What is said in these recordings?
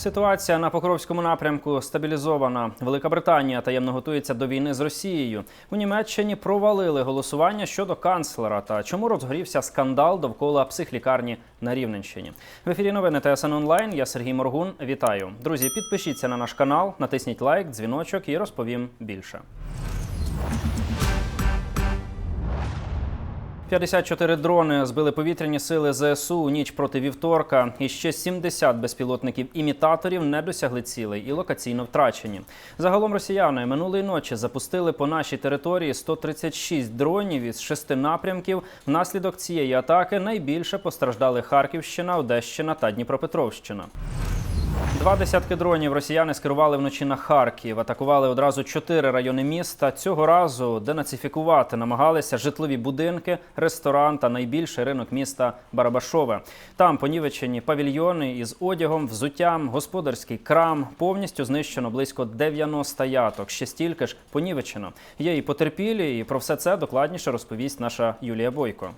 Ситуація на Покровському напрямку стабілізована. Велика Британія таємно готується до війни з Росією. У Німеччині провалили голосування щодо канцлера. Та чому розгорівся скандал довкола психлікарні на Рівненщині? В ефірі новини ТСН онлайн. Я Сергій Моргун. Вітаю, друзі. Підпишіться на наш канал, натисніть лайк, дзвіночок і розповім більше. 54 дрони збили повітряні сили ЗСУ у ніч проти вівторка. І ще 70 безпілотників-імітаторів не досягли цілей і локаційно втрачені. Загалом росіяни минулої ночі запустили по нашій території 136 дронів із шести напрямків. Внаслідок цієї атаки найбільше постраждали Харківщина, Одещина та Дніпропетровщина. Два десятки дронів росіяни скерували вночі на Харків. Атакували одразу чотири райони міста. Цього разу денацифікувати намагалися житлові будинки, ресторан та найбільший ринок міста Барабашове. Там понівечені павільйони із одягом, взуттям, господарський крам. Повністю знищено близько 90 яток. Ще стільки ж понівечено. Є і потерпілі, і про все це докладніше розповість наша Юлія Бойко.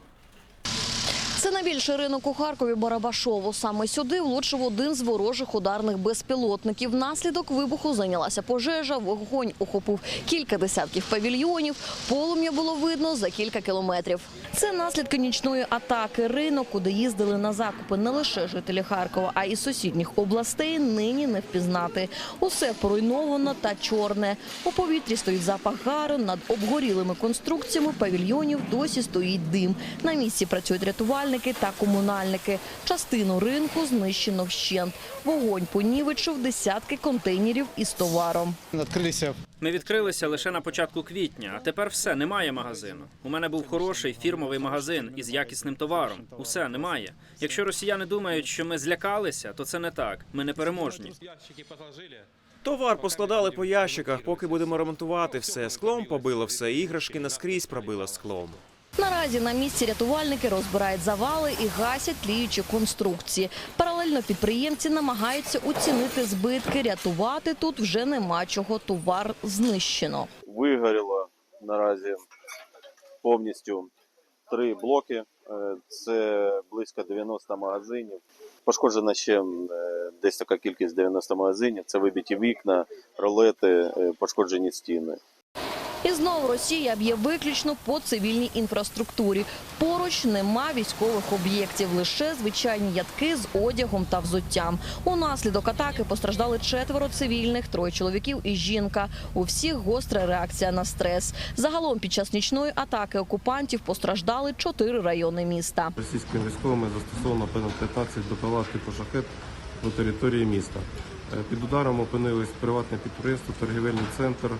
Найбільший ринок у Харкові Барабашову. Саме сюди влучив один з ворожих ударних безпілотників. Внаслідок вибуху зайнялася пожежа, вогонь охопив кілька десятків павільйонів. Полум'я було видно за кілька кілометрів. Це наслідки нічної атаки. Ринок, куди їздили на закупи не лише жителі Харкова, а й сусідніх областей, нині не впізнати. Усе поруйновано та чорне. У повітрі стоїть запах гару. Над обгорілими конструкціями павільйонів досі стоїть дим. На місці працюють рятувальники та комунальники. Частину ринку знищено вщент. Вогонь понівечив десятки контейнерів із товаром. Відкрилися Ми відкрилися лише на початку квітня, а тепер все немає магазину. У мене був хороший фірмовий магазин із якісним товаром. Усе немає. Якщо росіяни думають, що ми злякалися, то це не так. Ми не переможні. Товар поскладали по ящиках, поки будемо ремонтувати все. Склом побило все, іграшки наскрізь пробило склом. Наразі на місці рятувальники розбирають завали і гасять тліючі конструкції. Паралельно підприємці намагаються оцінити збитки. Рятувати тут вже нема чого. Товар знищено. вигоріло наразі повністю три блоки. Е, Це близько 90 магазинів. Пошкоджена ще е, десь така кількість 90 магазинів. Це вибиті вікна, ролети, е, пошкоджені стіни. Знову Росія б'є виключно по цивільній інфраструктурі. Поруч нема військових об'єктів, лише звичайні ядки з одягом та взуттям. Унаслідок атаки постраждали четверо цивільних, троє чоловіків і жінка. У всіх гостра реакція на стрес. Загалом під час нічної атаки окупантів постраждали чотири райони міста. Російськими військовими застосовано понад 15 БПЛА типу шахет по території міста. Е, Під ударом опинились приватне підприємство, торгівельний центр,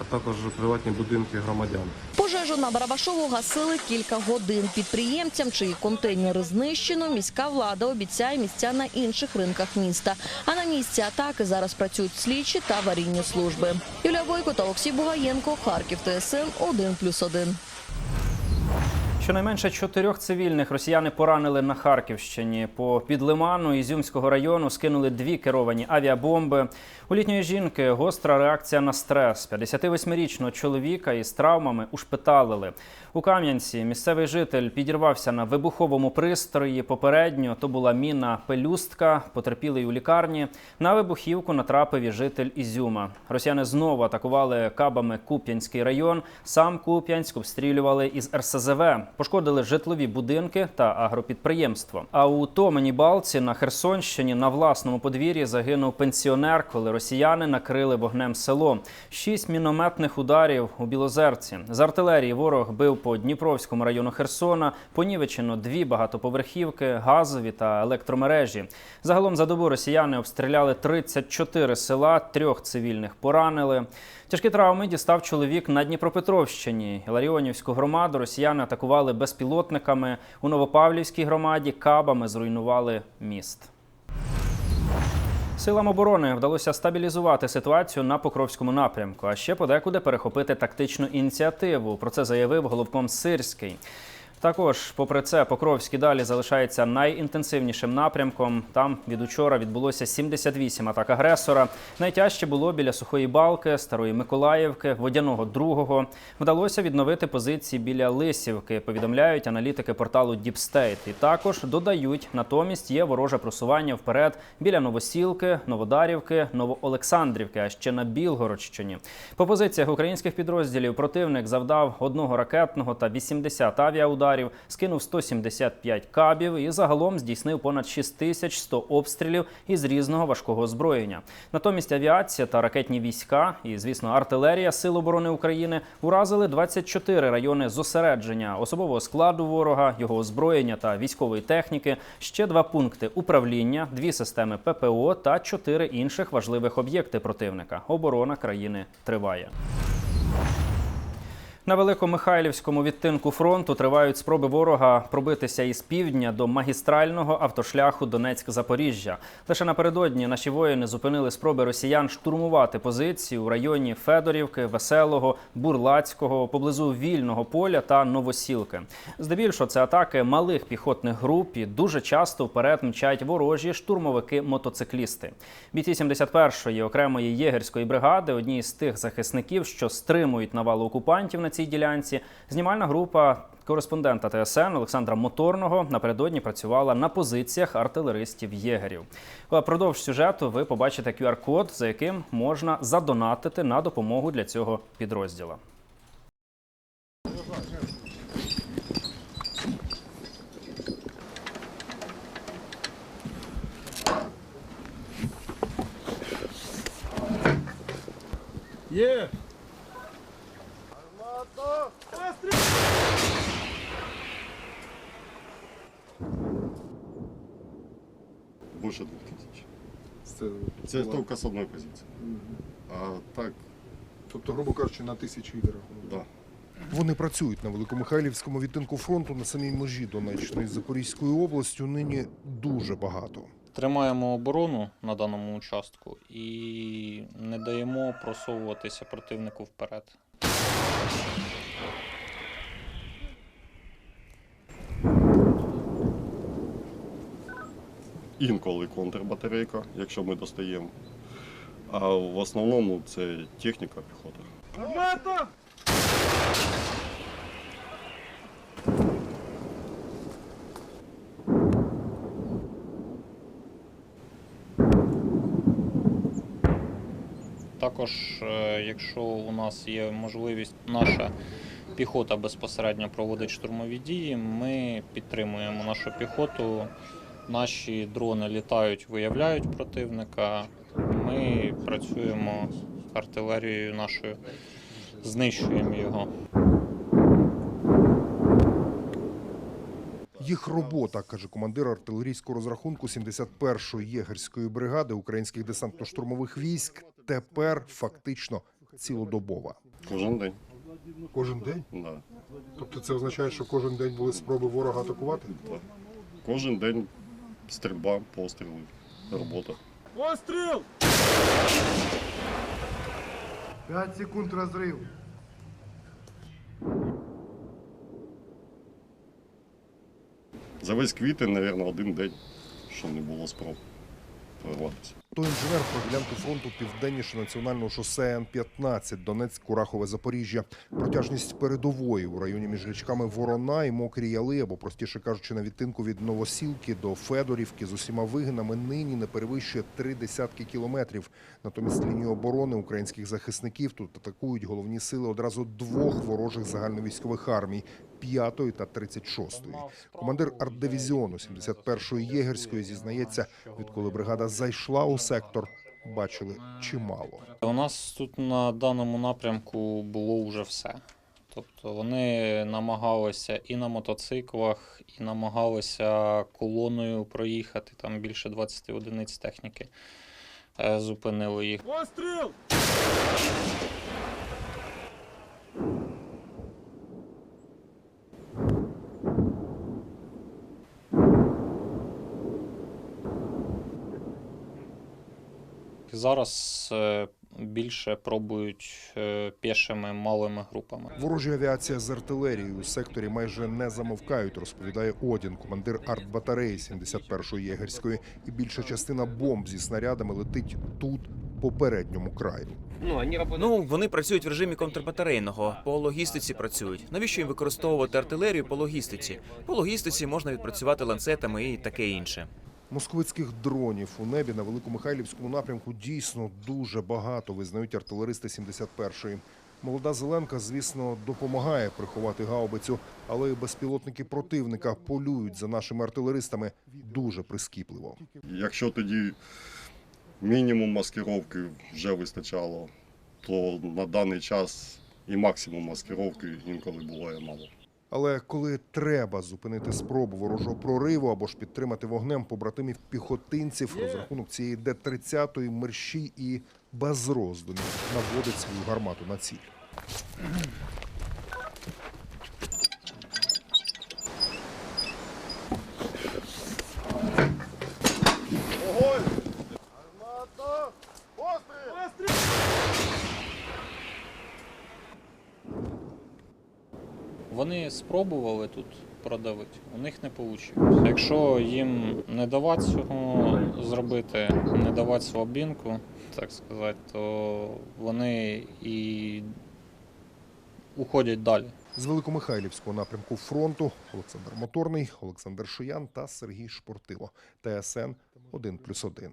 а також приватні будинки громадян. Пожежу на Барабашову гасили кілька годин. Підприємцям, чиї контейнери знищено, міська влада обіцяє місця на інших ринках міста. А на місці атаки зараз працюють слідчі та аварійні служби. Юлія Бойко та Олексій Бугаєнко, Харків, ТСН 1+,1. Щонайменше чотирьох цивільних росіяни поранили на Харківщині. По підлиману Ізюмського району скинули дві керовані авіабомби. У літньої жінки гостра реакція на стрес. 58-річного чоловіка із травмами ушпиталили. У Кам'янці місцевий житель підірвався на вибуховому пристрої. Попередньо то була міна пелюстка, потерпілий у лікарні. На вибухівку натрапив і житель Ізюма. Росіяни знову атакували кабами Куп'янський район. Сам Куп'янськ обстрілювали із РСЗВ. Пошкодили житлові будинки та агропідприємство. А у Томені Балці на Херсонщині на власному подвір'ї загинув пенсіонер, коли росіяни накрили вогнем село. Шість мінометних ударів у Білозерці. З артилерії ворог бив по Дніпровському району Херсона. Понівечено дві багатоповерхівки, газові та електромережі. Загалом за добу росіяни обстріляли 34 села, трьох цивільних поранили. Тяжкі травми дістав чоловік на Дніпропетровщині. Ларіонівську громаду росіяни атакували безпілотниками. У Новопавлівській громаді кабами зруйнували міст. Силам оборони вдалося стабілізувати ситуацію на Покровському напрямку, а ще подекуди перехопити тактичну ініціативу. Про це заявив головком Сирський. Також, попри це, Покровський далі залишається найінтенсивнішим напрямком. Там від учора відбулося 78 атак агресора. Найтяжче було біля Сухої Балки, Старої Миколаївки, Водяного Другого. Вдалося відновити позиції біля Лисівки. Повідомляють аналітики порталу State. І також додають, натомість є вороже просування вперед біля Новосілки, Новодарівки, Новоолександрівки, а ще на Білгородщині. По позиціях українських підрозділів противник завдав одного ракетного та 80 авіаударів, скинув 175 кабів і загалом здійснив понад 6100 обстрілів із різного важкого озброєння. Натомість авіація та ракетні війська і, звісно, артилерія Сил оборони України уразили 24 райони зосередження особового складу ворога, його озброєння та військової техніки, ще два пункти управління, дві системи ППО та чотири інших важливих об'єкти противника. Оборона країни триває. На Великомихайлівському відтинку фронту тривають спроби ворога пробитися із півдня до магістрального автошляху Донецьк-Запоріжжя. Лише напередодні наші воїни зупинили спроби росіян штурмувати позиції у районі Федорівки, Веселого, Бурлацького, поблизу вільного поля та Новосілки. Здебільшого це атаки малих піхотних груп і дуже часто вперед мчать ворожі штурмовики-мотоциклісти. Бійці 71-ї окремої єгерської бригади, одні з тих захисників, що стримують навалу окупантів на цій ділянці. Знімальна група кореспондента ТСН Олександра Моторного напередодні працювала на позиціях артилеристів єгерів. Продовж сюжету ви побачите QR-код, за яким можна задонатити на допомогу для цього підрозділу. Больше Це, була- тільки з одної позиції. А так, Тобто, грубо кажучи, на тисячі йде рахунок. да. Вони працюють на Великомихайлівському відтинку фронту на самій межі Донеччини з Запорізькою областю. Нині дуже багато. Тримаємо оборону на даному участку і не даємо просовуватися противнику вперед. Інколи контрбатарейка, якщо ми достаємо. А в основному це техніка піхота. Також, е, якщо у нас є можливість, наша піхота безпосередньо проводить штурмові дії, ми підтримуємо нашу піхоту. Наші дрони літають, виявляють противника. Ми працюємо артилерією нашою, знищуємо його. Їх робота, каже командир артилерійського розрахунку 71-ї єгерської бригади українських десантно-штурмових військ, тепер фактично цілодобова. Кожен день. Кожен день? Да. Тобто це означає, що кожен день були спроби ворога атакувати? Да. Кожен день стрільба, постріли, робота. 5 секунд розрив. За весь квітень, мабуть, один день, що не було спроб прорватися. То інженер про ділянку фронту південніше національного шосе Н-15 Донецьк, Курахове, Запоріжжя. Протяжність передової у районі між річками Ворона і Мокрі Яли, або простіше кажучи, на відтинку від Новосілки до Федорівки з усіма вигинами нині не перевищує три десятки кілометрів. Натомість лінію оборони українських захисників тут атакують головні сили одразу двох ворожих загальновійськових армій п'ятої та 36-ї. Командир артдивізіону 71-ї єгерської зізнається, відколи бригада зайшла у сектор, бачили чимало. У нас тут на даному напрямку було вже все. Тобто вони намагалися і на мотоциклах, і намагалися колоною проїхати. Там більше 20 одиниць техніки. Е, Зупинили їх. Зараз е, більше пробують е, пішими малими групами. Ворожа авіація з артилерією у секторі майже не замовкають, розповідає Одін, командир артбатареї 71-ї єгерської. І більша частина бомб зі снарядами летить тут, по передньому краю. Ну вони працюють в режимі контрбатарейного. По логістиці працюють. Навіщо їм використовувати артилерію по логістиці? По логістиці можна відпрацювати ланцетами і таке інше. Московицьких дронів у небі на Великомихайлівському напрямку дійсно дуже багато, визнають артилеристи 71-ї. Молода Зеленка, звісно, допомагає приховати гаубицю, але безпілотники противника полюють за нашими артилеристами дуже прискіпливо. Якщо тоді мінімум маскировки вже вистачало, то на даний час і максимум маскировки інколи буває мало. Але коли треба зупинити спробу ворожого прориву або ж підтримати вогнем побратимів піхотинців, розрахунок цієї Д-30 мерщій і без роздумів наводить свою гармату на ціль. Вони спробували тут продавити, у них не вийшло. Якщо їм не давати цього зробити, не давати слабінку, так сказати, то вони і уходять далі. З Великомихайлівського напрямку фронту Олександр Моторний, Олександр Шиян та Сергій Шпортило. ТСН 1+,1.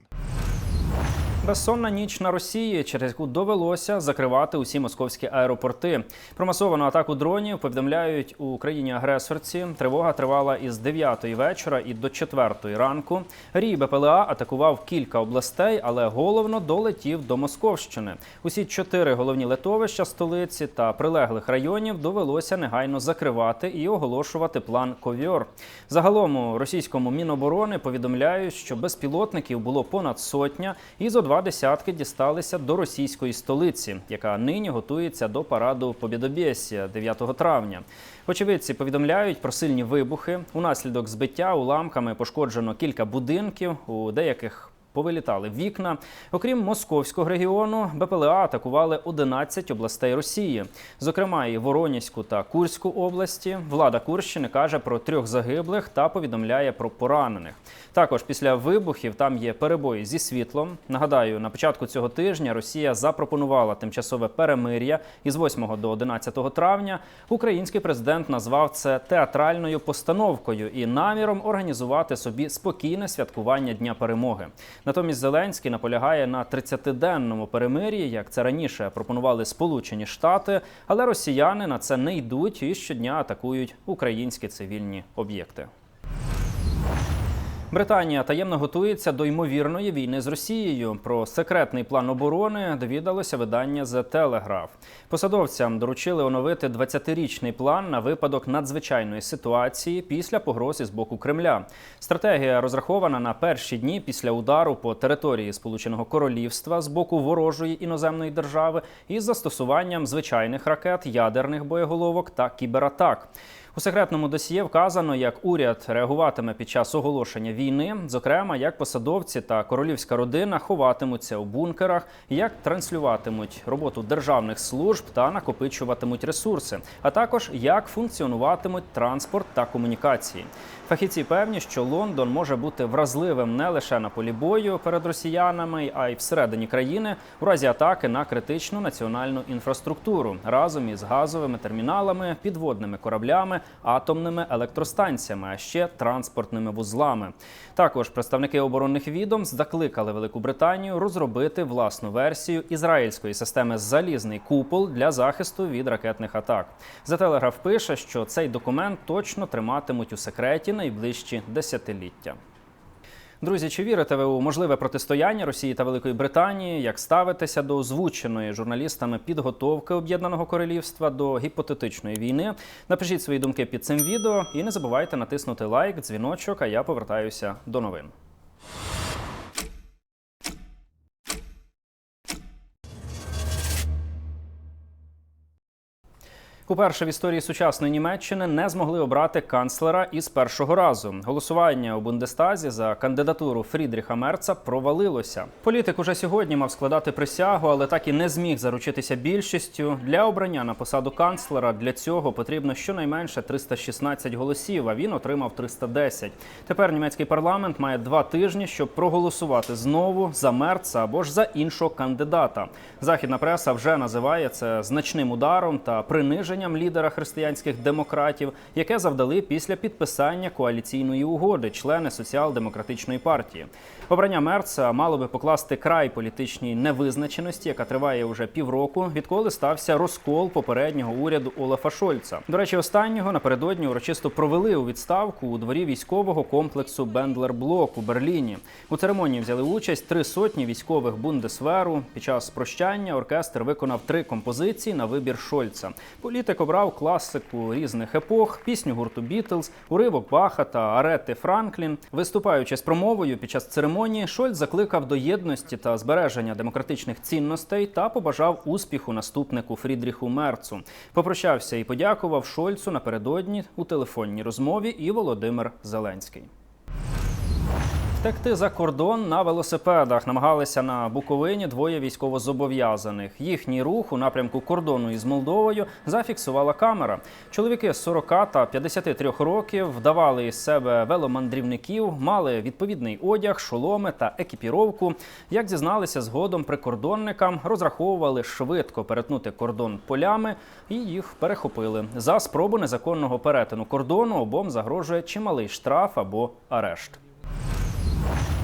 Безсонна ніч на Росії, через яку довелося закривати усі московські аеропорти. Про масовану атаку дронів повідомляють у країні агресорці. Тривога тривала із 9 вечора і до 4 ранку. Рій БПЛА атакував кілька областей, але головно долетів до Московщини. Усі чотири головні литовища столиці та прилеглих районів довелося негайно закривати і оголошувати план ковьор. Загалом у російському міноборони повідомляють, що безпілотників було понад сотня, і зо два десятки дісталися до російської столиці, яка нині готується до параду Побєдобєсія 9 травня. Очевидці повідомляють про сильні вибухи. Унаслідок збиття уламками пошкоджено кілька будинків, у деяких повилітали вікна. Окрім московського регіону, БПЛА атакували 11 областей Росії, зокрема і Воронязьку та Курську області. Влада Курщини каже про трьох загиблих та повідомляє про поранених. Також після вибухів там є перебої зі світлом. Нагадаю, на початку цього тижня Росія запропонувала тимчасове перемир'я із 8 до 11 травня. Український президент назвав це театральною постановкою і наміром організувати собі спокійне святкування Дня перемоги. Натомість Зеленський наполягає на 30-денному перемир'ї, як це раніше пропонували Сполучені Штати, але росіяни на це не йдуть і щодня атакують українські цивільні об'єкти. Британія таємно готується до ймовірної війни з Росією. Про секретний план оборони довідалося видання The Telegraph. Посадовцям доручили оновити 20-річний план на випадок надзвичайної ситуації після погрози з боку Кремля. Стратегія розрахована на перші дні після удару по території Сполученого Королівства з боку ворожої іноземної держави із застосуванням звичайних ракет, ядерних боєголовок та кібератак. У секретному досьє вказано, як уряд реагуватиме під час оголошення війни, зокрема, як посадовці та королівська родина ховатимуться у бункерах, як транслюватимуть роботу державних служб та накопичуватимуть ресурси, а також як функціонуватимуть транспорт та комунікації. Фахівці певні, що Лондон може бути вразливим не лише на полі бою перед росіянами, а й всередині країни у разі атаки на критичну національну інфраструктуру разом із газовими терміналами, підводними кораблями, атомними електростанціями, а ще транспортними вузлами. Також представники оборонних відомств закликали Велику Британію розробити власну версію ізраїльської системи залізний купол для захисту від ракетних атак. Зателеграф пише, що цей документ точно триматимуть у секреті найближчі десятиліття. Друзі, чи вірите ви у можливе протистояння Росії та Великої Британії? Як ставитеся до озвученої журналістами підготовки Об'єднаного Королівства до гіпотетичної війни? Напишіть свої думки під цим відео і не забувайте натиснути лайк, дзвіночок. А я повертаюся до новин. Уперше в історії сучасної Німеччини не змогли обрати канцлера із першого разу. Голосування у Бундестазі за кандидатуру Фрідріха Мерца провалилося. Політик уже сьогодні мав складати присягу, але так і не зміг заручитися більшістю. Для обрання на посаду канцлера для цього потрібно щонайменше 316 голосів. А він отримав 310. Тепер німецький парламент має два тижні, щоб проголосувати знову за Мерца або ж за іншого кандидата. Західна преса вже називає це значним ударом та приниженням лідера християнських демократів, яке завдали після підписання коаліційної угоди члени соціал-демократичної партії. Обрання Мерца мало би покласти край політичній невизначеності, яка триває уже півроку, відколи стався розкол попереднього уряду Олафа Шольца. До речі, останнього напередодні урочисто провели у відставку у дворі військового комплексу Бендлер Блок у Берліні. У церемонії взяли участь три сотні військових бундесверу. Під час прощання оркестр виконав три композиції на вибір Шольца. Політик обрав класику різних епох, пісню гурту Бітлз, уривок Баха та Арети Франклін. Виступаючи з промовою під час церемонії, Шольц закликав до єдності та збереження демократичних цінностей та побажав успіху наступнику Фрідріху Мерцу. Попрощався і подякував Шольцу напередодні у телефонній розмові і Володимир Зеленський. Втекти за кордон на велосипедах намагалися на Буковині двоє військовозобов'язаних. Їхній рух у напрямку кордону із Молдовою зафіксувала камера. Чоловіки з 40 та 53 років вдавали із себе веломандрівників, мали відповідний одяг, шоломи та екіпіровку. Як зізналися згодом прикордонникам, розраховували швидко перетнути кордон полями і їх перехопили. За спробу незаконного перетину кордону обом загрожує чималий штраф або арешт.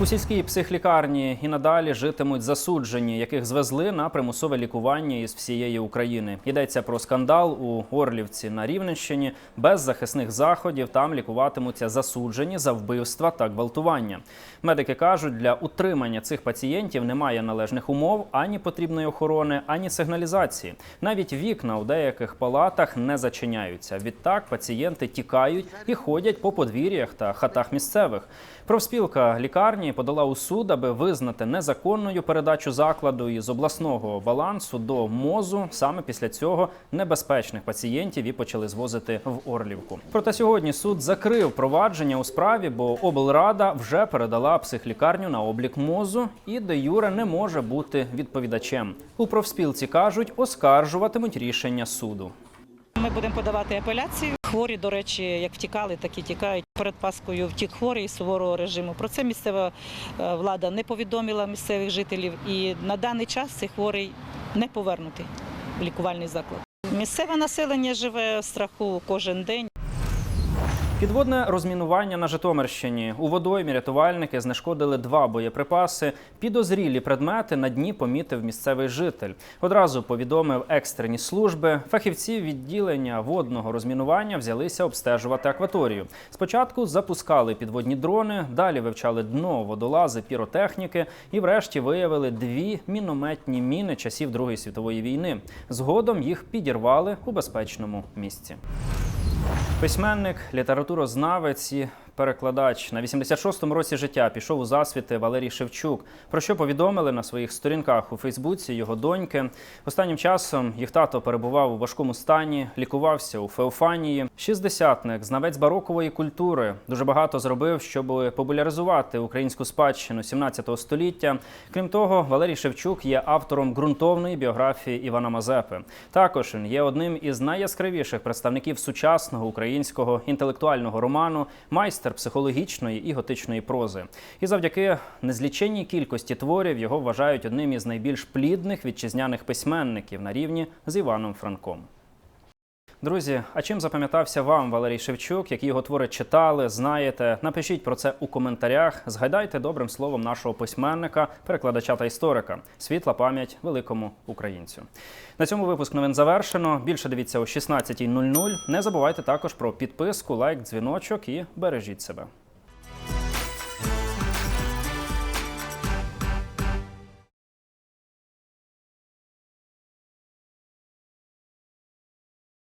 У сільській психлікарні і надалі житимуть засуджені, яких звезли на примусове лікування із всієї України. Йдеться про скандал у Орлівці на Рівненщині. Без захисних заходів там лікуватимуться засуджені за вбивства та гвалтування. Медики кажуть, для утримання цих пацієнтів немає належних умов, ані потрібної охорони, ані сигналізації. Навіть вікна у деяких палатах не зачиняються. Відтак пацієнти тікають і ходять по подвір'ях та хатах місцевих. Профспілка лікарні подала у суд, аби визнати незаконною передачу закладу із обласного балансу до мозу. Саме після цього небезпечних пацієнтів і почали звозити в Орлівку. Проте сьогодні суд закрив провадження у справі, бо облрада вже передала психлікарню на облік мозу, і де Юре не може бути відповідачем. У профспілці кажуть, оскаржуватимуть рішення суду. Ми будемо подавати апеляцію. Хворі, до речі, як втікали, так і тікають. Перед Паскою втік хворий з суворого режиму. Про це місцева е, влада не повідомила місцевих жителів. І на даний час цей хворий не повернутий в лікувальний заклад. Місцеве населення живе в страху кожен день. Підводне розмінування на Житомирщині. У водоймі рятувальники знешкодили два боєприпаси. Підозрілі предмети на дні помітив місцевий житель. Одразу повідомив екстрені служби. Фахівці відділення водного розмінування взялися обстежувати акваторію. Спочатку запускали підводні дрони, далі вивчали дно, водолази, піротехніки і, врешті, виявили дві мінометні міни часів Другої світової війни. Згодом їх підірвали у безпечному місці. Письменник, літературознавець і перекладач на 86-му році життя пішов у засвіти Валерій Шевчук. Про що повідомили на своїх сторінках у Фейсбуці його доньки. Останнім часом їх тато перебував у важкому стані, лікувався у Феофанії. Шістдесятник, знавець барокової культури, дуже багато зробив, щоб популяризувати українську спадщину 17 століття. Крім того, Валерій Шевчук є автором ґрунтовної біографії Івана Мазепи. Також він є одним із найяскравіших представників сучасного українського інтелектуального роману, майстер психологічної і готичної прози. І завдяки незліченній кількості творів його вважають одним із найбільш плідних вітчизняних письменників на рівні з Іваном Франком. Друзі, а чим запам'ятався вам Валерій Шевчук, які його твори читали, знаєте? Напишіть про це у коментарях. Згадайте добрим словом нашого письменника, перекладача та історика. Світла пам'ять великому українцю. На цьому випуск новин завершено. Більше дивіться о 16.00. Не забувайте також про підписку, лайк, дзвіночок і бережіть себе.